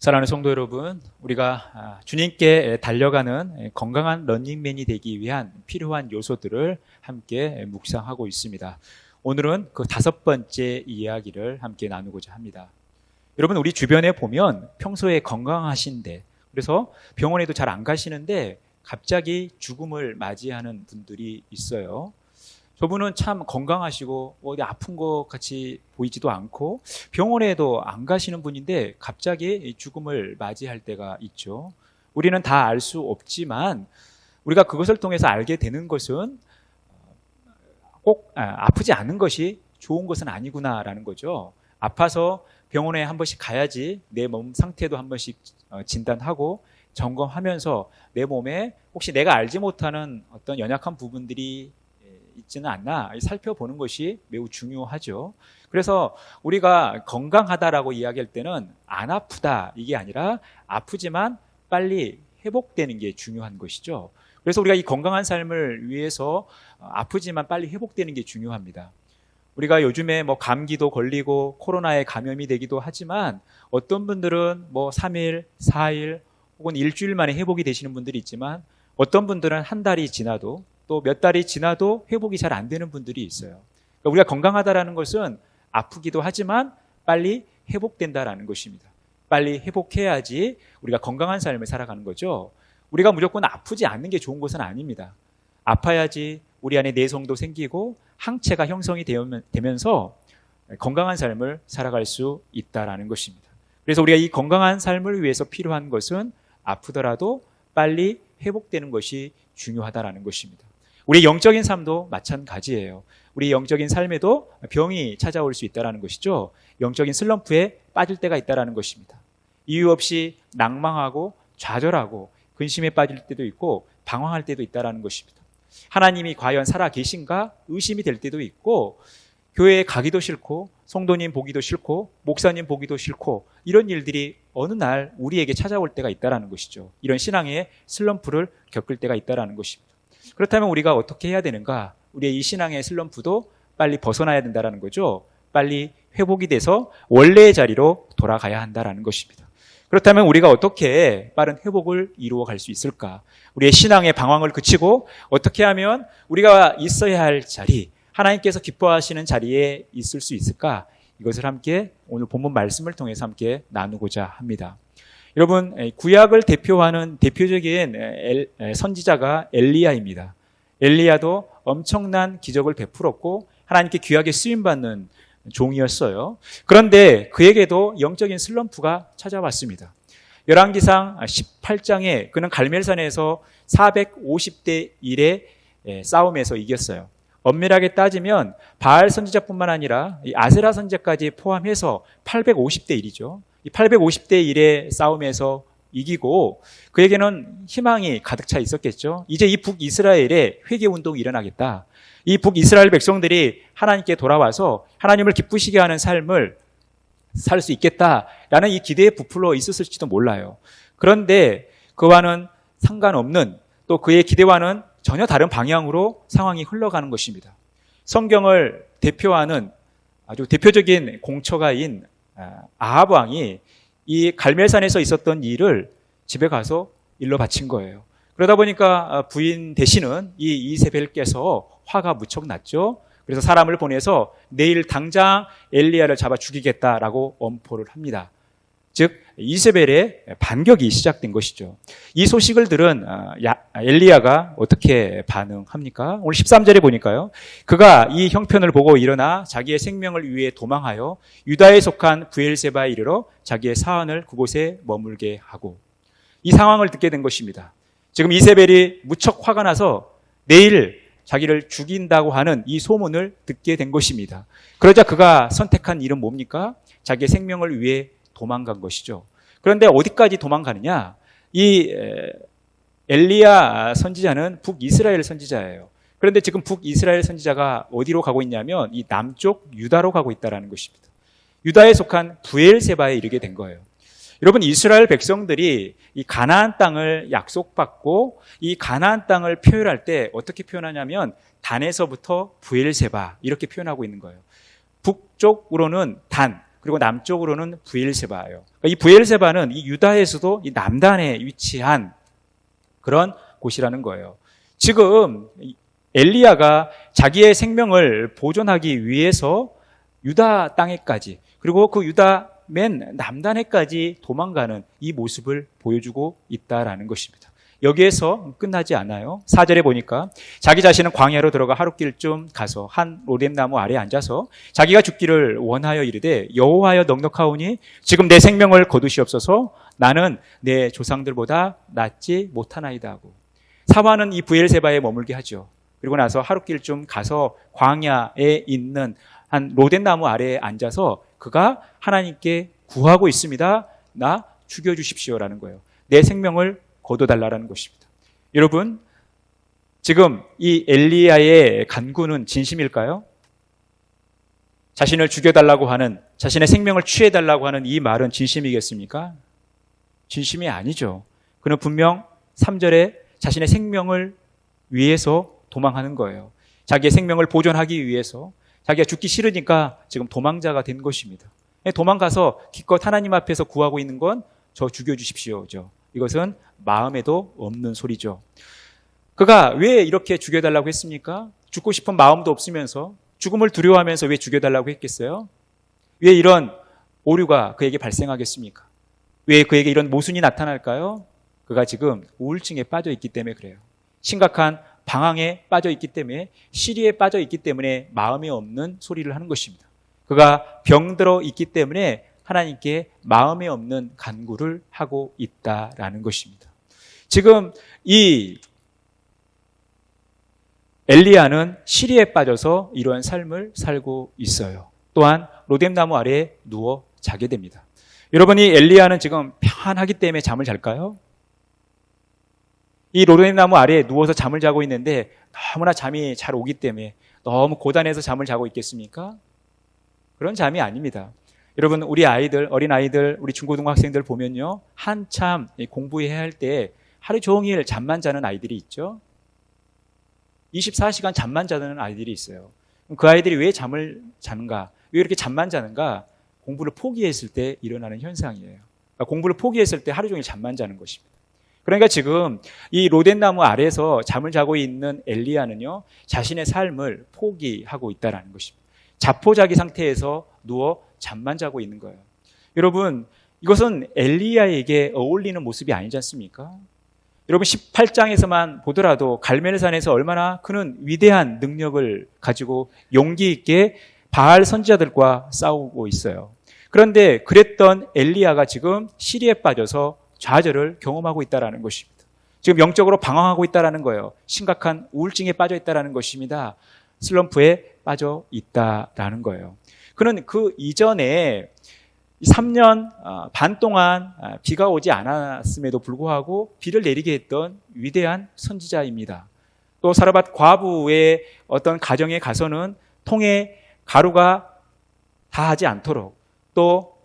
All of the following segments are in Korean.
사랑하는 성도 여러분, 우리가 아, 주님께 달려가는 건강한 런닝맨이 되기 위한 필요한 요소들을 함께 묵상하고 있습니다. 오늘은 그 다섯 번째 이야기를 함께 나누고자 합니다. 여러분, 우리 주변에 보면 평소에 건강하신데, 그래서 병원에도 잘 안 가시는데 갑자기 죽음을 맞이하는 분들이 있어요. 저분은 참 건강하시고 어디 아픈 것 같이 보이지도 않고 병원에도 안 가시는 분인데 갑자기 죽음을 맞이할 때가 있죠. 우리는 다 알 수 없지만 우리가 그것을 통해서 알게 되는 것은 꼭 아, 아프지 않은 것이 좋은 것은 아니구나라는 거죠. 아파서 병원에 한 번씩 가야지 내 몸 상태도 한 번씩 어, 진단하고 점검하면서 내 몸에 혹시 내가 알지 못하는 어떤 연약한 부분들이 있지는 않나 살펴보는 것이 매우 중요하죠. 그래서 우리가 건강하다라고 이야기할 때는 안 아프다 이게 아니라 아프지만 빨리 회복되는 게 중요한 것이죠. 그래서 우리가 이 건강한 삶을 위해서 아프지만 빨리 회복되는 게 중요합니다. 우리가 요즘에 뭐 감기도 걸리고 코로나에 감염이 되기도 하지만 어떤 분들은 뭐 3일, 4일 혹은 일주일 만에 회복이 되시는 분들이 있지만 어떤 분들은 한 달이 지나도 또 몇 달이 지나도 회복이 잘 안 되는 분들이 있어요. 그러니까 우리가 건강하다라는 것은 아프기도 하지만 빨리 회복된다라는 것입니다. 빨리 회복해야지 우리가 건강한 삶을 살아가는 거죠. 우리가 무조건 아프지 않는 게 좋은 것은 아닙니다. 아파야지 우리 안에 내성도 생기고 항체가 형성이 되면서 건강한 삶을 살아갈 수 있다라는 것입니다. 그래서 우리가 이 건강한 삶을 위해서 필요한 것은 아프더라도 빨리 회복되는 것이 중요하다라는 것입니다. 우리 영적인 삶도 마찬가지예요. 우리 영적인 삶에도 병이 찾아올 수 있다라는 것이죠. 영적인 슬럼프에 빠질 때가 있다라는 것입니다. 이유 없이 낭망하고 좌절하고 근심에 빠질 때도 있고 방황할 때도 있다라는 것입니다. 하나님이 과연 살아 계신가 의심이 될 때도 있고 교회에 가기도 싫고 성도님 보기도 싫고 목사님 보기도 싫고 이런 일들이 어느 날 우리에게 찾아올 때가 있다라는 것이죠. 이런 신앙의 슬럼프를 겪을 때가 있다라는 것입니다. 그렇다면 우리가 어떻게 해야 되는가? 우리의 이 신앙의 슬럼프도 빨리 벗어나야 된다라는 거죠. 빨리 회복이 돼서 원래의 자리로 돌아가야 한다라는 것입니다. 그렇다면 우리가 어떻게 빠른 회복을 이루어 갈 수 있을까? 우리의 신앙의 방황을 그치고 어떻게 하면 우리가 있어야 할 자리, 하나님께서 기뻐하시는 자리에 있을 수 있을까? 이것을 함께 오늘 본문 말씀을 통해서 함께 나누고자 합니다. 여러분, 구약을 대표하는 대표적인 선지자가 엘리야입니다. 엘리야도 엄청난 기적을 베풀었고 하나님께 귀하게 쓰임 받는 종이었어요. 그런데 그에게도 영적인 슬럼프가 찾아왔습니다. 열왕기상 18장에 그는 갈멜산에서 450대 1의 싸움에서 이겼어요. 엄밀하게 따지면 바알 선지자뿐만 아니라 아세라 선지자까지 포함해서 850대 1이죠. 이 850대 1의 싸움에서 이기고 그에게는 희망이 가득 차 있었겠죠. 이제 이 북이스라엘에 회개 운동이 일어나겠다. 이 북이스라엘 백성들이 하나님께 돌아와서 하나님을 기쁘시게 하는 삶을 살 수 있겠다라는 이 기대에 부풀어 있었을지도 몰라요. 그런데 그와는 상관없는 또 그의 기대와는 전혀 다른 방향으로 상황이 흘러가는 것입니다. 성경을 대표하는 아주 대표적인 공처가인 아, 아합 왕이 이 갈멜산에서 있었던 일을 집에 가서 일러 바친 거예요. 그러다 보니까 아, 부인 대신은 이 이세벨께서 화가 무척 났죠. 그래서 사람을 보내서 내일 당장 엘리야를 잡아 죽이겠다라고 엄포를 합니다. 즉 이세벨의 반격이 시작된 것이죠. 이 소식을 들은 아, 엘리야가 어떻게 반응합니까? 오늘 13절에 보니까요. 그가 이 형편을 보고 일어나 자기의 생명을 위해 도망하여 유다에 속한 부엘세바에 이르러 자기의 사안을 그곳에 머물게 하고 이 상황을 듣게 된 것입니다. 지금 이세벨이 무척 화가 나서 내일 자기를 죽인다고 하는 이 소문을 듣게 된 것입니다. 그러자 그가 선택한 일은 뭡니까? 자기의 생명을 위해 도망간 것이죠. 그런데 어디까지 도망가느냐? 이 엘리야 선지자는 북이스라엘 선지자예요. 그런데 지금 북이스라엘 선지자가 어디로 가고 있냐면 이 남쪽 유다로 가고 있다라는 것입니다. 유다에 속한 부엘세바에 이르게 된 거예요. 여러분 이스라엘 백성들이 이 가나안 땅을 약속받고 이 가나안 땅을 표현할 때 어떻게 표현하냐면 단에서부터 부엘세바 이렇게 표현하고 있는 거예요. 북쪽으로는 단, 그리고 남쪽으로는 부엘세바예요. 그러니까 이 부엘세바는 이 유다에서도 이 남단에 위치한 그런 곳이라는 거예요. 지금 이 엘리야가 자기의 생명을 보존하기 위해서 유다 땅에까지 그리고 그 유다 맨 남단에까지 도망가는 이 모습을 보여주고 있다라는 것입니다. 여기에서 끝나지 않아요. 4절에 보니까 자기 자신은 광야로 들어가 하룻길쯤 가서 한 로뎀나무 아래에 앉아서 자기가 죽기를 원하여 이르되 여호와여 넉넉하오니 지금 내 생명을 거두시옵소서 나는 내 조상들보다 낫지 못하나이다 하고 사화는 이 부엘세바에 머물게 하죠. 그리고 나서 하룻길쯤 가서 광야에 있는 한 로덴나무 아래에 앉아서 그가 하나님께 구하고 있습니다. 나 죽여주십시오라는 거예요. 내 생명을 거둬달라는 것입니다. 여러분, 지금 이 엘리야의 간구는 진심일까요? 자신을 죽여달라고 하는, 자신의 생명을 취해달라고 하는 이 말은 진심이겠습니까? 진심이 아니죠. 그는 분명 3절에 자신의 생명을 위해서 도망하는 거예요. 자기의 생명을 보존하기 위해서 자기가 죽기 싫으니까 지금 도망자가 된 것입니다. 도망가서 기껏 하나님 앞에서 구하고 있는 건 저 죽여주십시오죠. 이것은 마음에도 없는 소리죠. 그가 왜 이렇게 죽여달라고 했습니까? 죽고 싶은 마음도 없으면서 죽음을 두려워하면서 왜 죽여달라고 했겠어요? 왜 이런 오류가 그에게 발생하겠습니까? 왜 그에게 이런 모순이 나타날까요? 그가 지금 우울증에 빠져 있기 때문에 그래요. 심각한 방황에 빠져 있기 때문에 시리에 빠져 있기 때문에 마음에 없는 소리를 하는 것입니다. 그가 병들어 있기 때문에 하나님께 마음에 없는 간구를 하고 있다라는 것입니다. 지금 이 엘리야는 시리에 빠져서 이러한 삶을 살고 있어요. 또한 로뎀나무 아래에 누워 자게 됩니다. 여러분이 엘리야는 지금 평안하기 때문에 잠을 잘까요? 이 로뎀나무 아래에 누워서 잠을 자고 있는데 너무나 잠이 잘 오기 때문에 너무 고단해서 잠을 자고 있겠습니까? 그런 잠이 아닙니다. 여러분 우리 아이들 어린 아이들 우리 중고등학생들 보면요 한참 공부해야 할 때 하루 종일 잠만 자는 아이들이 있죠. 24시간 잠만 자는 아이들이 있어요. 그 아이들이 왜 잠을 자는가? 왜 이렇게 잠만 자는가? 공부를 포기했을 때 일어나는 현상이에요. 그러니까 공부를 포기했을 때 하루 종일 잠만 자는 것입니다. 그러니까 지금 이 로덴나무 아래서 잠을 자고 있는 엘리야는요 자신의 삶을 포기하고 있다라는 것입니다. 자포자기 상태에서 누워 잠만 자고 있는 거예요. 여러분, 이것은 엘리야에게 어울리는 모습이 아니지 않습니까? 여러분 18장에서만 보더라도 갈멜산에서 얼마나 그는 위대한 능력을 가지고 용기 있게 바알 선지자들과 싸우고 있어요. 그런데 그랬던 엘리야가 지금 시리에 빠져서 좌절을 경험하고 있다라는 것입니다. 지금 영적으로 방황하고 있다라는 거예요. 심각한 우울증에 빠져 있다라는 것입니다. 슬럼프에 빠져 있다라는 거예요. 그는 그 이전에 3년 반 동안 비가 오지 않았음에도 불구하고 비를 내리게 했던 위대한 선지자입니다. 또 사르밧 과부의 어떤 가정에 가서는 통에 가루가 다 하지 않도록 또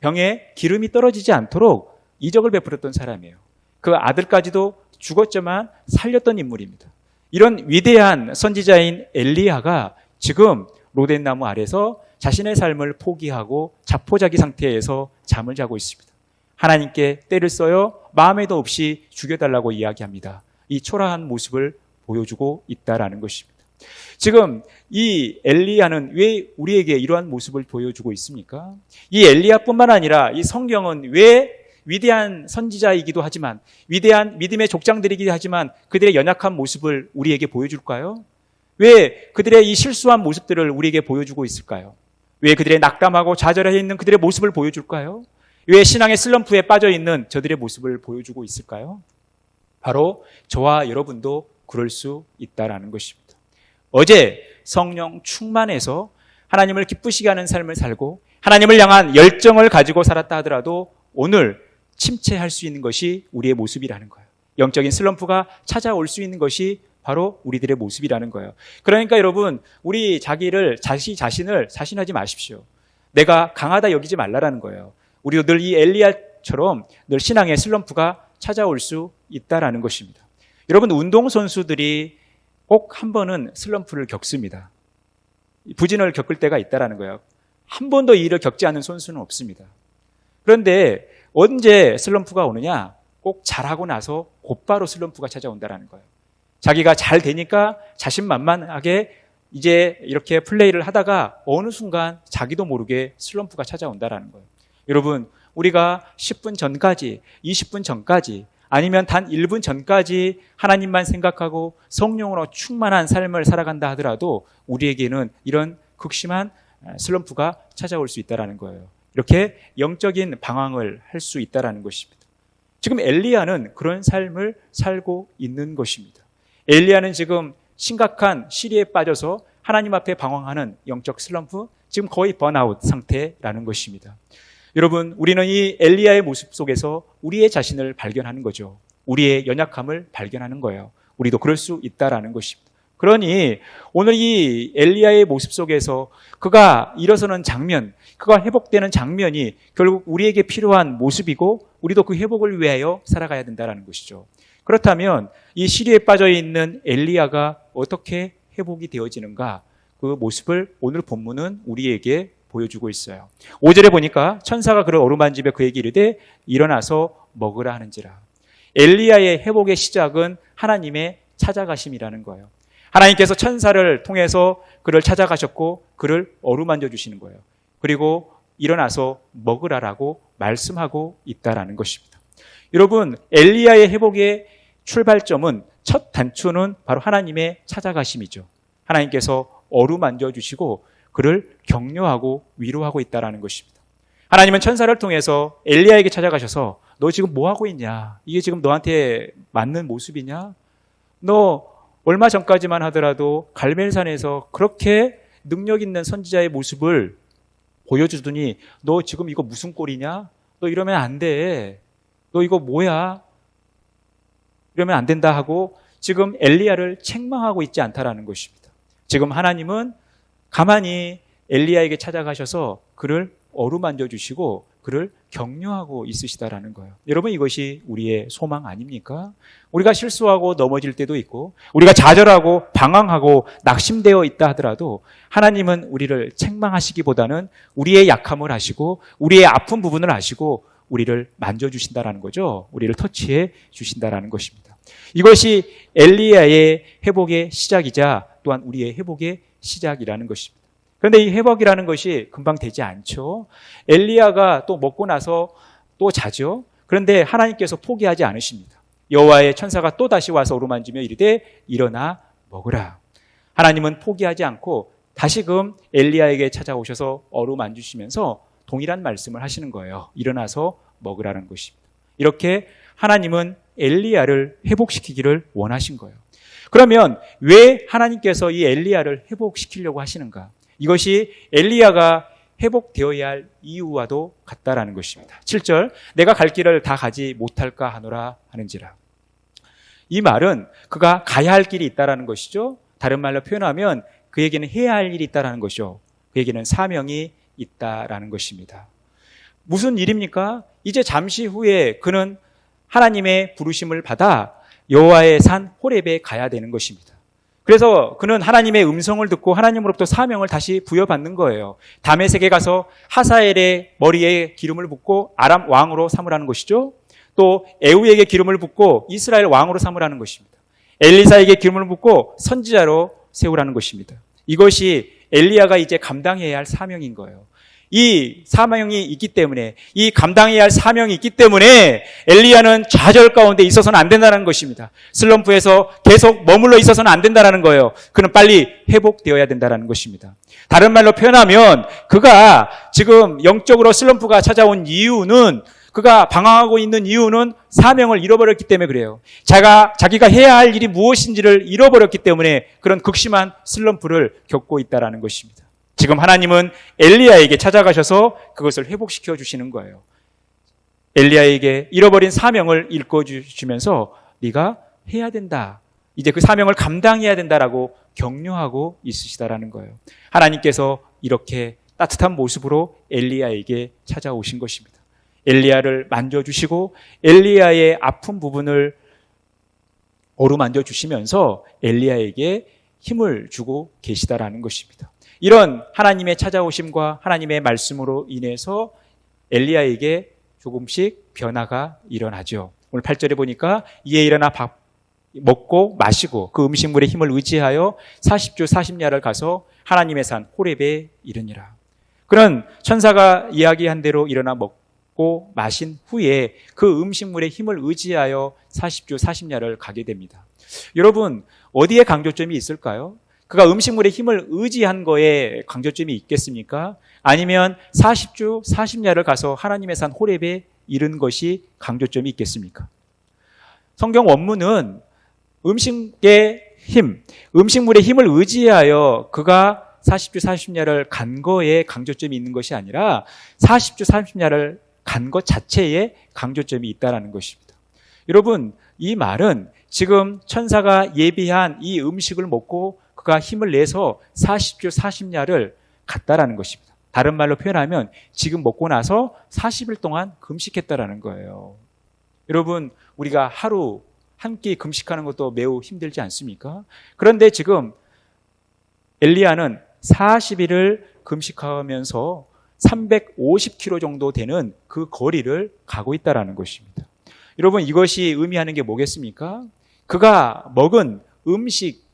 병에 기름이 떨어지지 않도록 이적을 베풀었던 사람이에요. 그 아들까지도 죽었지만 살렸던 인물입니다. 이런 위대한 선지자인 엘리야가 지금 로덴나무 아래서 자신의 삶을 포기하고 자포자기 상태에서 잠을 자고 있습니다. 하나님께 때를 써요 마음에도 없이 죽여달라고 이야기합니다. 이 초라한 모습을 보여주고 있다라는 것입니다. 지금 이 엘리야는 왜 우리에게 이러한 모습을 보여주고 있습니까? 이 엘리야뿐만 아니라 이 성경은 왜 위대한 선지자이기도 하지만 위대한 믿음의 족장들이기도 하지만 그들의 연약한 모습을 우리에게 보여줄까요? 왜 그들의 이 실수한 모습들을 우리에게 보여주고 있을까요? 왜 그들의 낙담하고 좌절해 있는 그들의 모습을 보여줄까요? 왜 신앙의 슬럼프에 빠져 있는 저들의 모습을 보여주고 있을까요? 바로 저와 여러분도 그럴 수 있다라는 것입니다. 어제 성령 충만해서 하나님을 기쁘시게 하는 삶을 살고 하나님을 향한 열정을 가지고 살았다 하더라도 오늘 침체할 수 있는 것이 우리의 모습이라는 거예요. 영적인 슬럼프가 찾아올 수 있는 것이 바로 우리들의 모습이라는 거예요. 그러니까 여러분, 우리 자기를, 자시 자신을 자신하지 마십시오. 내가 강하다 여기지 말라라는 거예요. 우리도 늘 이 엘리야처럼 늘 신앙의 슬럼프가 찾아올 수 있다라는 것입니다. 여러분, 운동선수들이 꼭 한 번은 슬럼프를 겪습니다. 부진을 겪을 때가 있다라는 거예요. 한 번도 이 일을 겪지 않은 선수는 없습니다. 그런데 언제 슬럼프가 오느냐? 꼭 잘하고 나서 곧바로 슬럼프가 찾아온다라는 거예요. 자기가 잘 되니까 자신만만하게 이제 이렇게 플레이를 하다가 어느 순간 자기도 모르게 슬럼프가 찾아온다라는 거예요. 여러분, 우리가 10분 전까지, 20분 전까지, 아니면 단 1분 전까지 하나님만 생각하고 성령으로 충만한 삶을 살아간다 하더라도 우리에게는 이런 극심한 슬럼프가 찾아올 수 있다라는 거예요. 이렇게 영적인 방황을 할 수 있다라는 것입니다. 지금 엘리야는 그런 삶을 살고 있는 것입니다. 엘리야는 지금 심각한 시리에 빠져서 하나님 앞에 방황하는 영적 슬럼프, 지금 거의 번아웃 상태라는 것입니다. 여러분, 우리는 이 엘리야의 모습 속에서 우리의 자신을 발견하는 거죠. 우리의 연약함을 발견하는 거예요. 우리도 그럴 수 있다라는 것입니다. 그러니 오늘 이 엘리야의 모습 속에서 그가 일어서는 장면, 그가 회복되는 장면이 결국 우리에게 필요한 모습이고 우리도 그 회복을 위하여 살아가야 된다는 것이죠. 그렇다면 이 시리에 빠져 있는 엘리야가 어떻게 회복이 되어지는가 그 모습을 오늘 본문은 우리에게 보여주고 있어요. 5절에 보니까 천사가 그를 어루만지며 그에게 이르되 일어나서 먹으라 하는지라. 엘리야의 회복의 시작은 하나님의 찾아가심이라는 거예요. 하나님께서 천사를 통해서 그를 찾아가셨고 그를 어루만져 주시는 거예요. 그리고 일어나서 먹으라라고 말씀하고 있다라는 것입니다. 여러분, 엘리야의 회복의 출발점은 첫 단추는 바로 하나님의 찾아가심이죠. 하나님께서 어루만져 주시고 그를 격려하고 위로하고 있다라는 것입니다. 하나님은 천사를 통해서 엘리야에게 찾아가셔서 너 지금 뭐 하고 있냐? 이게 지금 너한테 맞는 모습이냐? 너 얼마 전까지만 하더라도 갈멜산에서 그렇게 능력 있는 선지자의 모습을 보여주더니 너 지금 이거 무슨 꼴이냐? 너 이러면 안 돼. 너 이거 뭐야? 이러면 안 된다 하고 지금 엘리야를 책망하고 있지 않다라는 것입니다. 지금 하나님은 가만히 엘리야에게 찾아가셔서 그를 어루만져 주시고 그를 격려하고 있으시다라는 거예요. 여러분 이것이 우리의 소망 아닙니까? 우리가 실수하고 넘어질 때도 있고 우리가 좌절하고 방황하고 낙심되어 있다 하더라도 하나님은 우리를 책망하시기보다는 우리의 약함을 아시고 우리의 아픈 부분을 아시고 우리를 만져 주신다라는 거죠. 우리를 터치해 주신다라는 것입니다. 이것이 엘리야의 회복의 시작이자 또한 우리의 회복의 시작이라는 것입니다. 그런데 이 회복이라는 것이 금방 되지 않죠. 엘리야가 또 먹고 나서 또 자죠. 그런데 하나님께서 포기하지 않으십니다. 여호와의 천사가 또 다시 와서 오르만지며 이르되 일어나 먹으라. 하나님은 포기하지 않고 다시금 엘리야에게 찾아오셔서 어루만주시면서 동일한 말씀을 하시는 거예요. 일어나서 먹으라는 것입니다. 이렇게 하나님은 엘리야를 회복시키기를 원하신 거예요. 그러면 왜 하나님께서 이 엘리야를 회복시키려고 하시는가? 이것이 엘리야가 회복되어야 할 이유와도 같다라는 것입니다. 7절 내가 갈 길을 다 가지 못할까 하노라 하는지라. 이 말은 그가 가야 할 길이 있다라는 것이죠. 다른 말로 표현하면 그에게는 해야 할 일이 있다라는 것이죠. 그에게는 사명이 있다라는 것입니다. 무슨 일입니까? 이제 잠시 후에 그는 하나님의 부르심을 받아 여호와의 산 호렙에 가야 되는 것입니다. 그래서 그는 하나님의 음성을 듣고 하나님으로부터 사명을 다시 부여받는 거예요. 다메섹에 가서 하사엘의 머리에 기름을 붓고 아람 왕으로 삼으라는 것이죠. 또 에우에게 기름을 붓고 이스라엘 왕으로 삼으라는 것입니다. 엘리사에게 기름을 붓고 선지자로 세우라는 것입니다. 이것이 엘리야가 이제 감당해야 할 사명인 거예요. 이 사명이 있기 때문에 이 감당해야 할 사명이 있기 때문에 엘리야는 좌절 가운데 있어서는 안 된다는 것입니다. 슬럼프에서 계속 머물러 있어서는 안 된다는 거예요. 그는 빨리 회복되어야 된다는 것입니다. 다른 말로 표현하면 그가 지금 영적으로 슬럼프가 찾아온 이유는 그가 방황하고 있는 이유는 사명을 잃어버렸기 때문에 그래요. 자가 자기가 해야 할 일이 무엇인지를 잃어버렸기 때문에 그런 극심한 슬럼프를 겪고 있다라는 것입니다. 지금 하나님은 엘리야에게 찾아가셔서 그것을 회복시켜 주시는 거예요. 엘리야에게 잃어버린 사명을 읽어 주시면서 네가 해야 된다. 이제 그 사명을 감당해야 된다라고 격려하고 있으시다라는 거예요. 하나님께서 이렇게 따뜻한 모습으로 엘리야에게 찾아오신 것입니다. 엘리야를 만져 주시고 엘리야의 아픈 부분을 어루만져 주시면서 엘리야에게 힘을 주고 계시다라는 것입니다. 이런 하나님의 찾아오심과 하나님의 말씀으로 인해서 엘리야에게 조금씩 변화가 일어나죠. 오늘 8절에 보니까 이에 일어나 밥 먹고 마시고 그 음식물의 힘을 의지하여 40주 40야를 가서 하나님의 산 호렙에 이르니라. 그런 천사가 이야기한 대로 일어나 먹고 마신 후에 그 음식물의 힘을 의지하여 40주 40야를 가게 됩니다. 여러분, 어디에 강조점이 있을까요? 그가 음식물의 힘을 의지한 거에 강조점이 있겠습니까? 아니면 40주 40야를 가서 하나님의 산 호렙에 이른 것이 강조점이 있겠습니까? 성경 원문은 음식의 힘, 음식물의 힘을 의지하여 그가 40주 40야를 간 거에 강조점이 있는 것이 아니라 40주 30야를 간 것 자체에 강조점이 있다라는 것입니다. 여러분, 이 말은 지금 천사가 예비한 이 음식을 먹고 그가 힘을 내서 40주 40야를 갔다라는 것입니다. 다른 말로 표현하면 지금 먹고 나서 40일 동안 금식했다라는 거예요. 여러분, 우리가 하루 한 끼 금식하는 것도 매우 힘들지 않습니까? 그런데 지금 엘리야는 40일을 금식하면서 350km 정도 되는 그 거리를 가고 있다라는 것입니다. 여러분 이것이 의미하는 게 뭐겠습니까? 그가 먹은 음식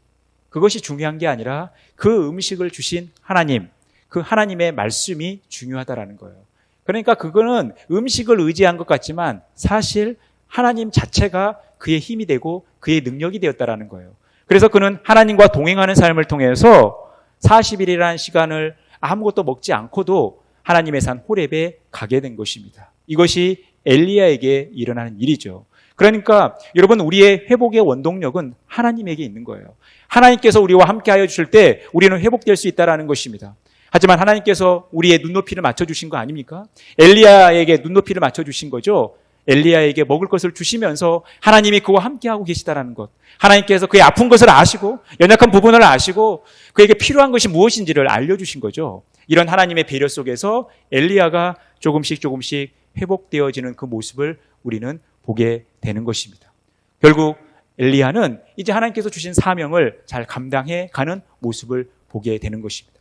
그것이 중요한 게 아니라 그 음식을 주신 하나님, 그 하나님의 말씀이 중요하다라는 거예요. 그러니까 그거는 음식을 의지한 것 같지만 사실 하나님 자체가 그의 힘이 되고 그의 능력이 되었다라는 거예요. 그래서 그는 하나님과 동행하는 삶을 통해서 40일이라는 시간을 아무것도 먹지 않고도 하나님의 산 호렙에 가게 된 것입니다. 이것이 엘리야에게 일어나는 일이죠. 그러니까 여러분 우리의 회복의 원동력은 하나님에게 있는 거예요. 하나님께서 우리와 함께 하여 주실 때 우리는 회복될 수 있다라는 것입니다. 하지만 하나님께서 우리의 눈높이를 맞춰 주신 거 아닙니까? 엘리야에게 눈높이를 맞춰 주신 거죠. 엘리야에게 먹을 것을 주시면서 하나님이 그와 함께 하고 계시다라는 것. 하나님께서 그의 아픈 것을 아시고 연약한 부분을 아시고 그에게 필요한 것이 무엇인지를 알려 주신 거죠. 이런 하나님의 배려 속에서 엘리야가 조금씩 조금씩 회복되어지는 그 모습을 우리는 보게 되는 것입니다. 결국 엘리야는 이제 하나님께서 주신 사명을 잘 감당해 가는 모습을 보게 되는 것입니다.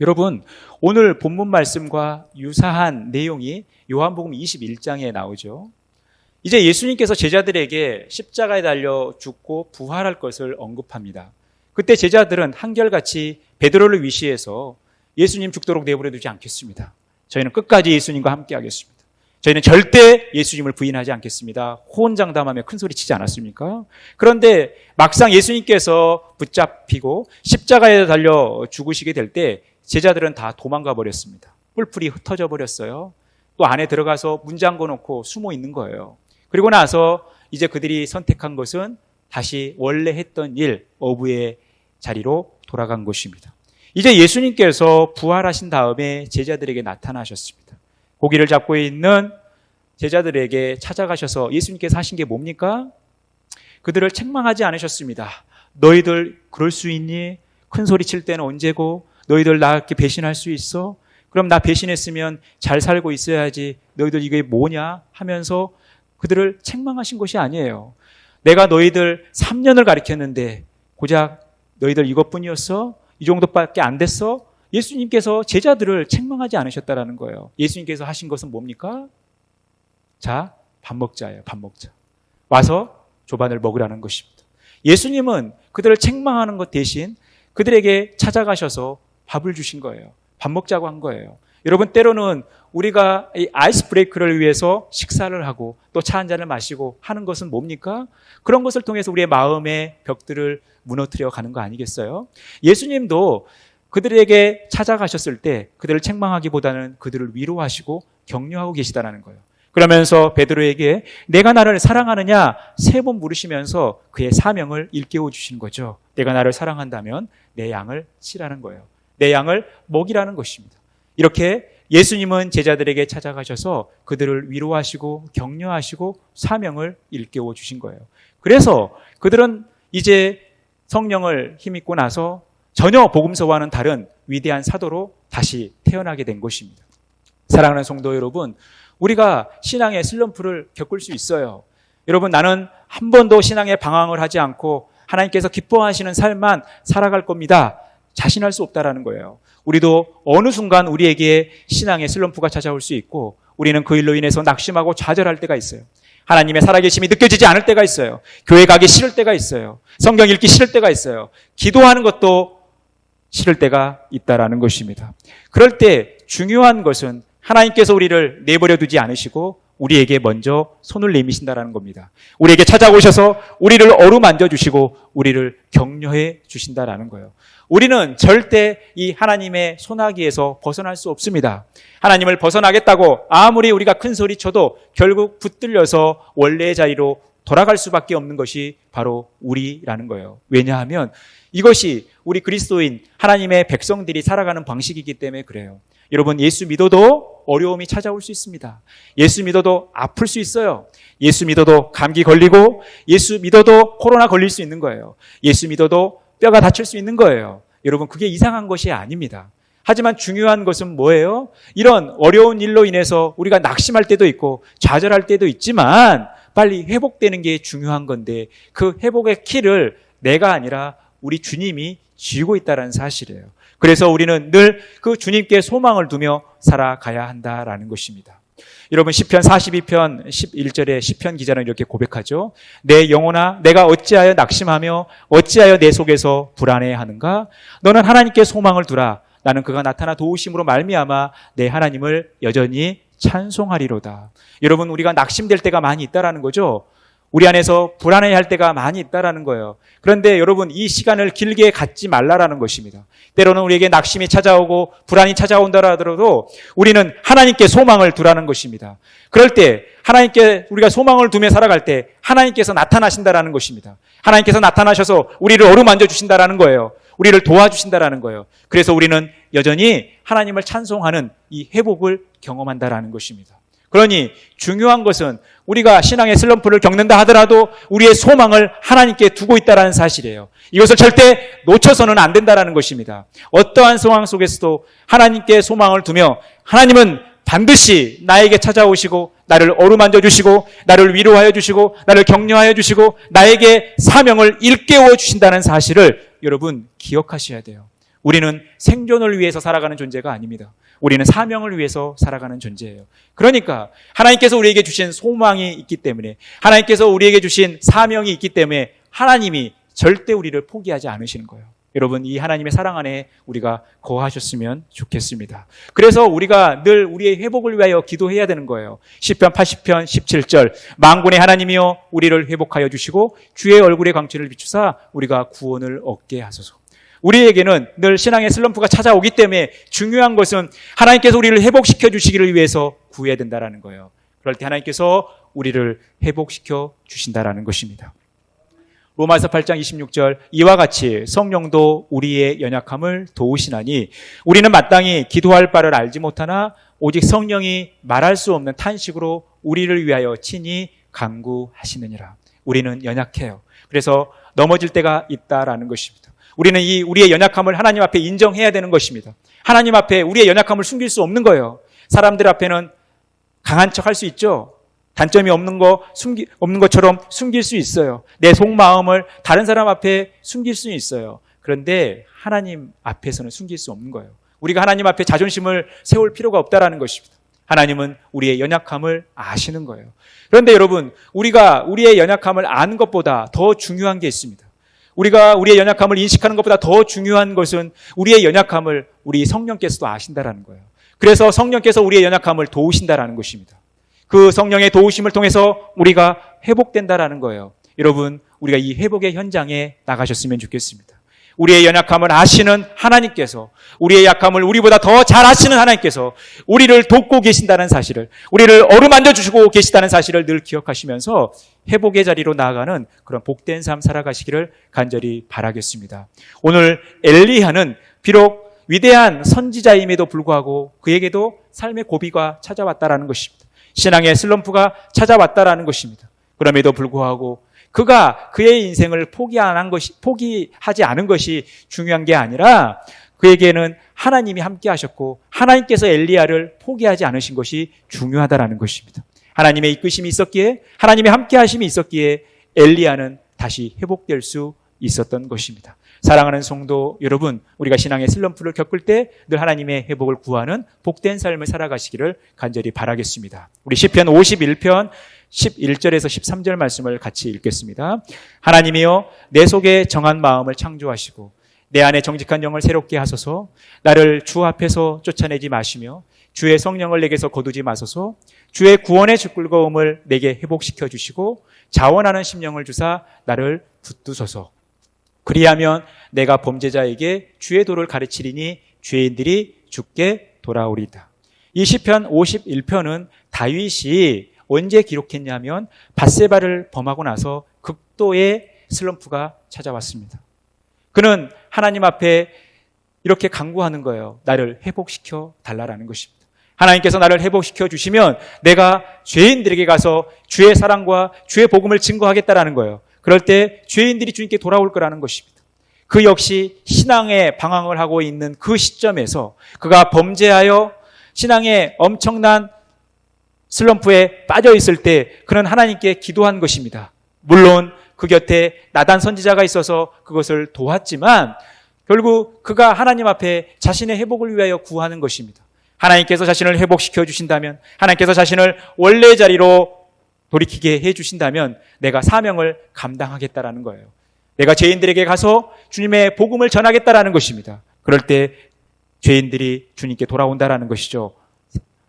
여러분, 오늘 본문 말씀과 유사한 내용이 요한복음 21장에 나오죠. 이제 예수님께서 제자들에게 십자가에 달려 죽고 부활할 것을 언급합니다. 그때 제자들은 한결같이 베드로를 위시해서 예수님 죽도록 내버려 두지 않겠습니다. 저희는 끝까지 예수님과 함께 하겠습니다. 저희는 절대 예수님을 부인하지 않겠습니다. 호언장담하며 큰 소리 치지 않았습니까? 그런데 막상 예수님께서 붙잡히고 십자가에 달려 죽으시게 될 때 제자들은 다 도망가 버렸습니다. 뿔풀이 흩어져 버렸어요. 또 안에 들어가서 문 잠궈 놓고 숨어 있는 거예요. 그리고 나서 이제 그들이 선택한 것은 다시 원래 했던 일, 어부의 자리로 돌아간 것입니다. 이제 예수님께서 부활하신 다음에 제자들에게 나타나셨습니다. 고기를 잡고 있는 제자들에게 찾아가셔서 예수님께서 하신 게 뭡니까? 그들을 책망하지 않으셨습니다. 너희들 그럴 수 있니? 큰 소리 칠 때는 언제고? 너희들 나렇게 배신할 수 있어? 그럼 나 배신했으면 잘 살고 있어야지. 너희들 이게 뭐냐? 하면서 그들을 책망하신 것이 아니에요. 내가 너희들 3년을 가르쳤는데 고작 너희들 이것뿐이었어? 이 정도밖에 안 됐어? 예수님께서 제자들을 책망하지 않으셨다라는 거예요. 예수님께서 하신 것은 뭡니까? 자, 밥 먹자예요. 밥 먹자. 와서 조반을 먹으라는 것입니다. 예수님은 그들을 책망하는 것 대신 그들에게 찾아가셔서 밥을 주신 거예요. 밥 먹자고 한 거예요. 여러분 때로는 우리가 이 아이스 브레이크를 위해서 식사를 하고 또 차 한 잔을 마시고 하는 것은 뭡니까? 그런 것을 통해서 우리의 마음의 벽들을 무너뜨려 가는 거 아니겠어요? 예수님도 그들에게 찾아가셨을 때 그들을 책망하기보다는 그들을 위로하시고 격려하고 계시다라는 거예요. 그러면서 베드로에게 내가 나를 사랑하느냐 세 번 물으시면서 그의 사명을 일깨워 주시는 거죠. 내가 나를 사랑한다면 내 양을 치라는 거예요. 내 양을 먹이라는 것입니다. 이렇게 예수님은 제자들에게 찾아가셔서 그들을 위로하시고 격려하시고 사명을 일깨워 주신 거예요. 그래서 그들은 이제 성령을 힘입고 나서 전혀 복음서와는 다른 위대한 사도로 다시 태어나게 된 것입니다. 사랑하는 성도 여러분, 우리가 신앙의 슬럼프를 겪을 수 있어요. 여러분, 나는 한 번도 신앙에 방황을 하지 않고 하나님께서 기뻐하시는 삶만 살아갈 겁니다. 자신할 수 없다라는 거예요. 우리도 어느 순간 우리에게 신앙의 슬럼프가 찾아올 수 있고 우리는 그 일로 인해서 낙심하고 좌절할 때가 있어요. 하나님의 살아계심이 느껴지지 않을 때가 있어요. 교회 가기 싫을 때가 있어요. 성경 읽기 싫을 때가 있어요. 기도하는 것도 싫을 때가 있다라는 것입니다. 그럴 때 중요한 것은 하나님께서 우리를 내버려 두지 않으시고 우리에게 먼저 손을 내미신다라는 겁니다. 우리에게 찾아오셔서 우리를 어루만져 주시고 우리를 격려해 주신다라는 거예요. 우리는 절대 이 하나님의 손아귀에서 벗어날 수 없습니다. 하나님을 벗어나겠다고 아무리 우리가 큰 소리 쳐도 결국 붙들려서 원래의 자리로 돌아갈 수밖에 없는 것이 바로 우리라는 거예요. 왜냐하면 이것이 우리 그리스도인 하나님의 백성들이 살아가는 방식이기 때문에 그래요. 여러분 예수 믿어도 어려움이 찾아올 수 있습니다. 예수 믿어도 아플 수 있어요. 예수 믿어도 감기 걸리고 예수 믿어도 코로나 걸릴 수 있는 거예요. 예수 믿어도 뼈가 다칠 수 있는 거예요. 여러분 그게 이상한 것이 아닙니다. 하지만 중요한 것은 뭐예요? 이런 어려운 일로 인해서 우리가 낙심할 때도 있고 좌절할 때도 있지만 빨리 회복되는 게 중요한 건데 그 회복의 키를 내가 아니라 우리 주님이 쥐고 있다는 사실이에요. 그래서 우리는 늘 그 주님께 소망을 두며 살아가야 한다라는 것입니다. 여러분 시편 42편 11절에 시편 기자는 이렇게 고백하죠. 내 영혼아 내가 어찌하여 낙심하며 어찌하여 내 속에서 불안해하는가? 너는 하나님께 소망을 두라. 나는 그가 나타나 도우심으로 말미암아 내 하나님을 여전히 찬송하리로다. 여러분 우리가 낙심될 때가 많이 있다라는 거죠. 우리 안에서 불안해 할 때가 많이 있다라는 거예요. 그런데 여러분 이 시간을 길게 갖지 말라라는 것입니다. 때로는 우리에게 낙심이 찾아오고 불안이 찾아온다 하더라도 우리는 하나님께 소망을 두라는 것입니다. 그럴 때 하나님께 우리가 소망을 두며 살아갈 때 하나님께서 나타나신다라는 것입니다. 하나님께서 나타나셔서 우리를 어루만져 주신다라는 거예요. 우리를 도와주신다라는 거예요. 그래서 우리는 여전히 하나님을 찬송하는 이 회복을 경험한다라는 것입니다. 그러니 중요한 것은 우리가 신앙의 슬럼프를 겪는다 하더라도 우리의 소망을 하나님께 두고 있다는 사실이에요. 이것을 절대 놓쳐서는 안 된다는 것입니다. 어떠한 상황 속에서도 하나님께 소망을 두며 하나님은 반드시 나에게 찾아오시고 나를 어루만져 주시고 나를 위로하여 주시고 나를 격려하여 주시고 나에게 사명을 일깨워 주신다는 사실을 여러분 기억하셔야 돼요. 우리는 생존을 위해서 살아가는 존재가 아닙니다. 우리는 사명을 위해서 살아가는 존재예요. 그러니까 하나님께서 우리에게 주신 소망이 있기 때문에 하나님께서 우리에게 주신 사명이 있기 때문에 하나님이 절대 우리를 포기하지 않으시는 거예요. 여러분 이 하나님의 사랑 안에 우리가 거하셨으면 좋겠습니다. 그래서 우리가 늘 우리의 회복을 위하여 기도해야 되는 거예요. 10편 80편 17절 망군의 하나님이여 우리를 회복하여 주시고 주의 얼굴의 광채를 비추사 우리가 구원을 얻게 하소서. 우리에게는 늘 신앙의 슬럼프가 찾아오기 때문에 중요한 것은 하나님께서 우리를 회복시켜 주시기를 위해서 구해야 된다라는 거예요. 그럴 때 하나님께서 우리를 회복시켜 주신다라는 것입니다. 로마서 8장 26절 이와 같이 성령도 우리의 연약함을 도우시나니 우리는 마땅히 기도할 바를 알지 못하나 오직 성령이 말할 수 없는 탄식으로 우리를 위하여 친히 간구하시느니라. 우리는 연약해요. 그래서 넘어질 때가 있다라는 것입니다. 우리는 이 우리의 연약함을 하나님 앞에 인정해야 되는 것입니다. 하나님 앞에 우리의 연약함을 숨길 수 없는 거예요. 사람들 앞에는 강한 척 할 수 있죠. 단점이 없는 거 숨기 없는 것처럼 숨길 수 있어요. 내 속마음을 다른 사람 앞에 숨길 수 있어요. 그런데 하나님 앞에서는 숨길 수 없는 거예요. 우리가 하나님 앞에 자존심을 세울 필요가 없다라는 것입니다. 하나님은 우리의 연약함을 아시는 거예요. 그런데 여러분, 우리가 우리의 연약함을 아는 것보다 더 중요한 게 있습니다. 우리가 우리의 연약함을 인식하는 것보다 더 중요한 것은 우리의 연약함을 우리 성령께서도 아신다라는 거예요. 그래서 성령께서 우리의 연약함을 도우신다라는 것입니다. 그 성령의 도우심을 통해서 우리가 회복된다라는 거예요. 여러분, 우리가 이 회복의 현장에 나가셨으면 좋겠습니다. 우리의 연약함을 아시는 하나님께서 우리의 약함을 우리보다 더 잘 아시는 하나님께서 우리를 돕고 계신다는 사실을 우리를 어루만져 주시고 계시다는 사실을 늘 기억하시면서 회복의 자리로 나아가는 그런 복된 삶 살아가시기를 간절히 바라겠습니다. 오늘 엘리야는 비록 위대한 선지자임에도 불구하고 그에게도 삶의 고비가 찾아왔다라는 것입니다. 신앙의 슬럼프가 찾아왔다라는 것입니다. 그럼에도 불구하고 그가 그의 인생을 포기 안 것이, 포기하지 않은 것이 중요한 게 아니라 그에게는 하나님이 함께 하셨고 하나님께서 엘리야를 포기하지 않으신 것이 중요하다라는 것입니다. 하나님의 이끄심이 있었기에 하나님의 함께 하심이 있었기에 엘리야는 다시 회복될 수 있었던 것입니다. 사랑하는 성도 여러분, 우리가 신앙의 슬럼프를 겪을 때 늘 하나님의 회복을 구하는 복된 삶을 살아가시기를 간절히 바라겠습니다. 우리 시편 51편 11절에서 13절 말씀을 같이 읽겠습니다. 하나님이여 내 속에 정한 마음을 창조하시고 내 안에 정직한 영을 새롭게 하소서 나를 주 앞에서 쫓아내지 마시며 주의 성령을 내게서 거두지 마소서 주의 구원의 죽글거움을 내게 회복시켜 주시고 자원하는 심령을 주사 나를 붙드소서 그리하면 내가 범죄자에게 주의 도를 가르치리니 죄인들이 죽게 돌아오리다. 이 시편 51편은 다윗이 언제 기록했냐면 바세바를 범하고 나서 극도의 슬럼프가 찾아왔습니다. 그는 하나님 앞에 이렇게 강구하는 거예요. 나를 회복시켜 달라라는 것입니다. 하나님께서 나를 회복시켜 주시면 내가 죄인들에게 가서 주의 사랑과 주의 복음을 증거하겠다라는 거예요. 그럴 때 죄인들이 주님께 돌아올 거라는 것입니다. 그 역시 신앙의 방황을 하고 있는 그 시점에서 그가 범죄하여 신앙의 엄청난 슬럼프에 빠져 있을 때 그는 하나님께 기도한 것입니다. 물론 그 곁에 나단 선지자가 있어서 그것을 도왔지만 결국 그가 하나님 앞에 자신의 회복을 위하여 구하는 것입니다. 하나님께서 자신을 회복시켜 주신다면 하나님께서 자신을 원래 자리로 돌이키게 해 주신다면 내가 사명을 감당하겠다라는 거예요. 내가 죄인들에게 가서 주님의 복음을 전하겠다라는 것입니다. 그럴 때 죄인들이 주님께 돌아온다라는 것이죠.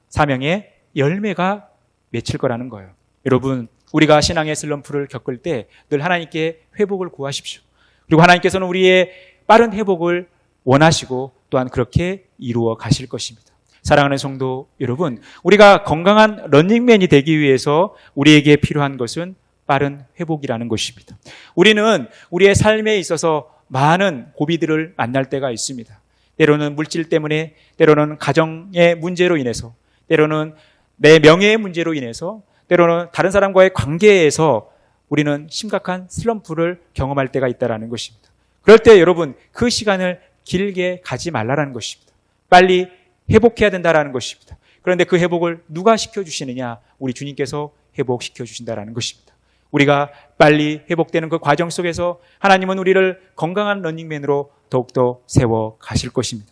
사명의 열매가 맺힐 거라는 거예요. 여러분, 우리가 신앙의 슬럼프를 겪을 때 늘 하나님께 회복을 구하십시오. 그리고 하나님께서는 우리의 빠른 회복을 원하시고 또한 그렇게 이루어 가실 것입니다. 사랑하는 성도 여러분, 우리가 건강한 런닝맨이 되기 위해서 우리에게 필요한 것은 빠른 회복이라는 것입니다. 우리는 우리의 삶에 있어서 많은 고비들을 만날 때가 있습니다. 때로는 물질 때문에, 때로는 가정의 문제로 인해서, 때로는 내 명예의 문제로 인해서, 때로는 다른 사람과의 관계에서 우리는 심각한 슬럼프를 경험할 때가 있다는 것입니다. 그럴 때 여러분 그 시간을 길게 가지 말라라는 것입니다. 빨리 회복해야 된다라는 것입니다. 그런데 그 회복을 누가 시켜 주시느냐? 우리 주님께서 회복시켜 주신다라는 것입니다. 우리가 빨리 회복되는 그 과정 속에서 하나님은 우리를 건강한 런닝맨으로 더욱더 세워 가실 것입니다.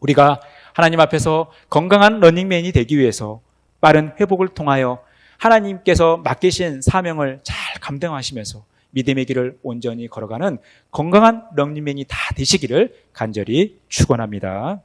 우리가 하나님 앞에서 건강한 런닝맨이 되기 위해서 빠른 회복을 통하여 하나님께서 맡기신 사명을 잘 감당하시면서 믿음의 길을 온전히 걸어가는 건강한 런닝맨이 다 되시기를 간절히 축원합니다.